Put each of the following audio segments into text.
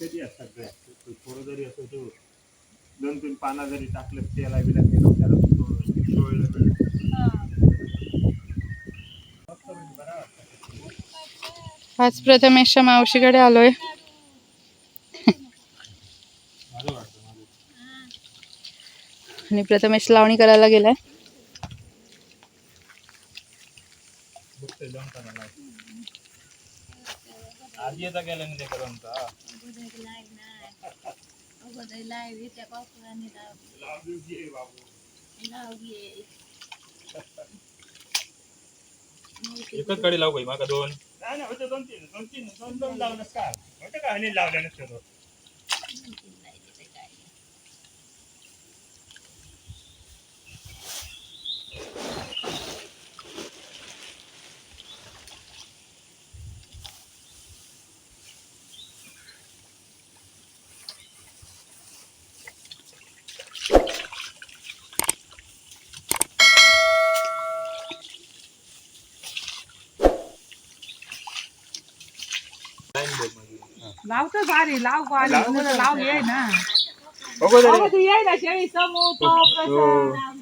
कधी असतात सगळ्या थोडं जरी असं तो दोन तीन पाना जरी टाकलं त्याला बिला गेलं त्याला तो. आज प्रथमेशच्या मावशीकडे आलोय. आणि प्रथमेश लावणी करायला गेलाय बघतोय जाऊन करायला. आधी येता गेला नाही ते करून का एकच गाडी लावू माका दोन. नाही होते दोन तीन दोन तीन दोन दोन लावलंच का? होते का? आणि लावल्या नसते लावतो भारी लाव भारी. तुला लाव ये ना. बघू अगं तू ये ना शेळी समोर तो प्रसाद.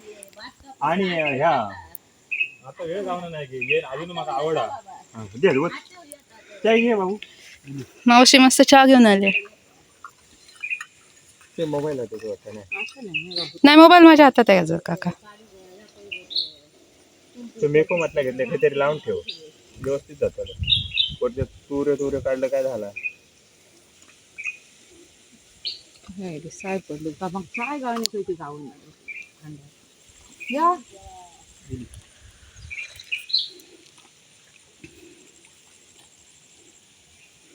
आणि ह्या. आता वेळ जाऊन नाही की ये अजून मला आवड आहे. चाय घे भाऊ मावशी मस्त चहा घेऊन आले. ते मोबाईल आहे त्याचं वाटतं नाही नाही मोबाईल माझ्या हातात आहे अजून काका. तो मेको म्हटलं घेतलं काहीतरी लावून ठेव. व्यवस्थित जातो. पुढचे तुरे तुरे काढलं काय झाला? हे साय पडली. का मग काय गावणे तुझी जाऊन या.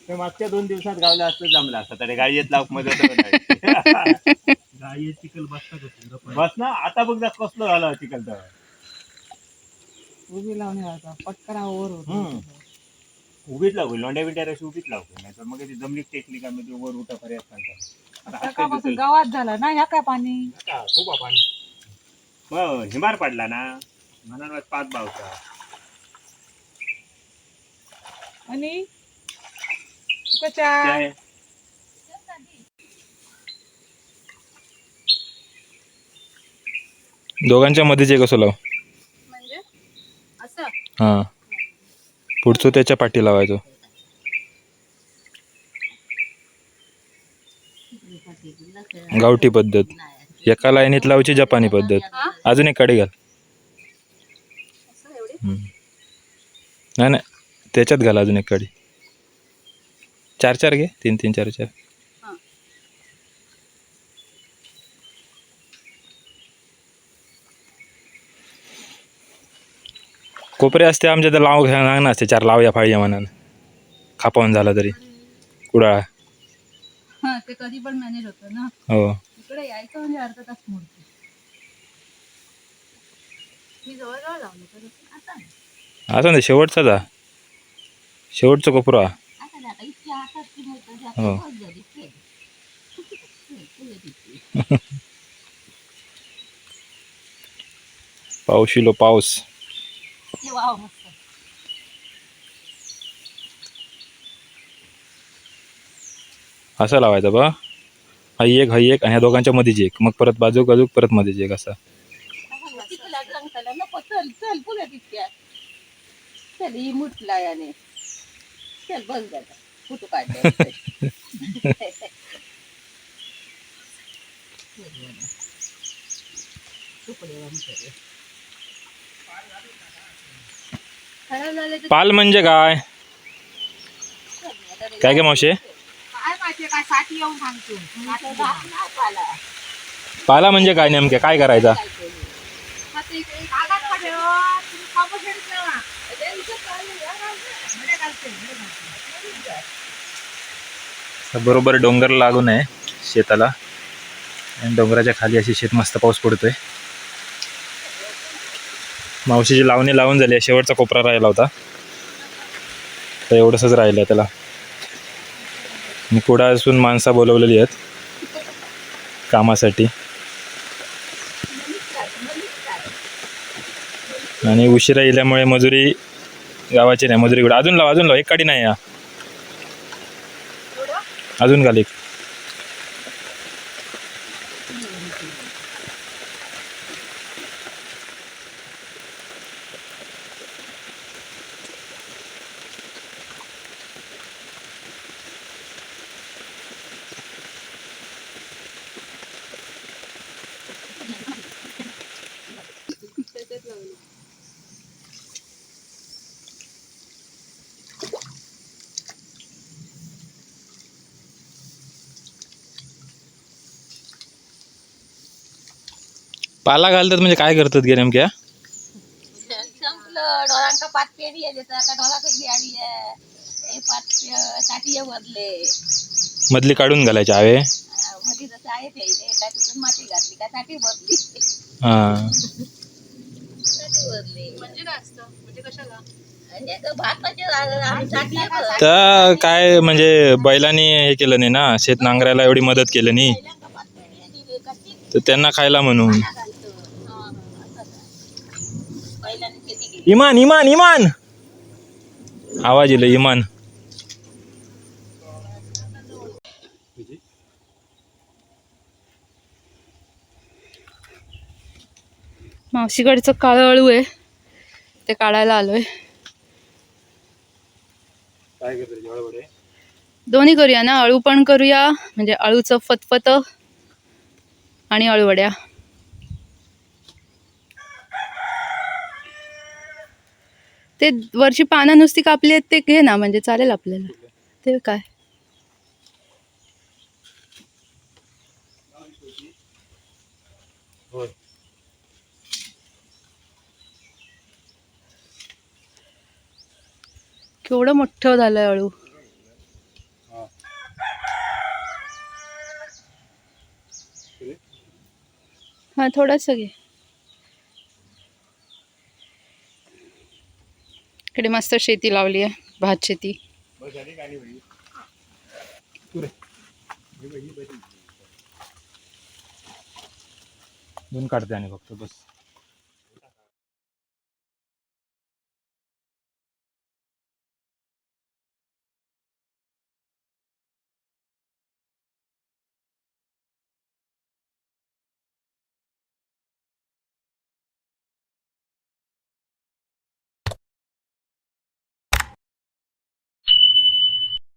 ते मागच्या दोन दिवसात गावला असतं जमलं असतं. तरी गाडी येत लावमध्ये. गाई चिखल बसतात बस ना आता बघ जा कसलं झालं चिकल तर. उभी लावणे आता. पटकरा ओर. होतो. उभीच लागू लोंड्या बिंड्या रशी उभीच लागू नाही तर मग ती जमलीच टेकली का ती वर उठा पर्यंत सांगतात आता आज सकाळपासून गावात झालं ना ह्या काय पाणी? खूप पाणी. मग हिमार पडला ना म्हणून पाच बावचा आणि? काय? दोघांच्या मध्येच एक असं लाव. म्हणजे? असं? हा. पुढचं त्याच्या पाठी लावायचो. गावठी पद्धत. एका लाईनीत लावायची जपानी पद्धत. अजून एक काडी घाल. नाही नाही. त्याच्यात घाल अजून एक काडी चार चार घे. तीन तीन चार चार. कोपरे असते आमच्या तर लाव घ्या असते चार लाव या फाळी म्हणान खापावून झाला तरी कुडाळा हा ते कधी पण मॅनेज होतं ना हो इकडे यायचं म्हणजे अर्धा तास मोडतो मी जवळजवळ लावलं तर आता नाही. असं नाही शेवटचा जा शेवटचा कोपरा आता नाही, आता इतकी हातात की मोठं जे आता हो. बस झाली, खेळ. खेळ, खेळ तिथे. पाऊस इलो पाऊस ते वाव. मस्त असं लावायचं बा. हा एक हा एक आणि ह्या दोघांच्या मध्येच एक. मग परत बाजूक बाजूक परत मध्येच एक असा. नको चल चल पुढे तितक्या चल ही याने चल बस फोटो काढले पाल म्हणजे काय? काय काय मावशे? पाला म्हणजे काय नेमके? काय करायचा? बरोबर डोंगर लागून आहे शेताला. आणि डोंगराच्या खाली अशी शेत मस्त पाऊस पडतोय. मावशीची लावणी लावून झाली. आहे शेवटचा कोपरा राहिला होता. तर एवढंसंच राहिलं आहे त्याला. आणि असून माणसं बोलवलेली आहेत. कामासाठी. आणि उशिरा येल्यामुळे मजुरी गावाची नाही मजुरी कुठं? अजून लाव अजून लाव. एक काडी नाही या. अजून घाल एक. पाला घालतात म्हणजे काय करतात गे नेमक्या? संपलं. ढोरांका पाच पेढी आहे त्याचा. का ढोरा कशी आली आहे. हे पाच साठी भरले मधली काढून घालायचे हवे मध्ये जसं आहे ते इथे. काय तिथून माती घातली काय साठी भरली हा. साठी भरली म्हणजे काय असतं? म्हणजे कशाला? भाताचे आम्ही साठी भरली. तर काय म्हणजे बैलांनी हे केलं नाही ना? शेत नांगरायला एवढी मदत केली नाही? पहिल्यांदा पाच पेढी दिली, कशी तर त्यांना खायला म्हणून घालतो. हा, हा, असं काय. पहिल्यांदा शेती केली इमान इमान इमान. आवाज येईल इमान. मावशीकडचं काळं अळू आहे. ते काढायला आलोय. काय करते जवळ दोन्ही करूया ना? अळू पण करूया म्हणजे अळूचं फतफत आणि अळूवड्या. ते वरची पानं नुसती कापली आहेत ते घे ना म्हणजे चालेल आपल्याला. ते काय? केवढं मोठं झालंय अळू. हा थोडंसं घे. इकडे मस्त शेती लावली आहे भात शेती. दोन काढते आणि फक्त बस.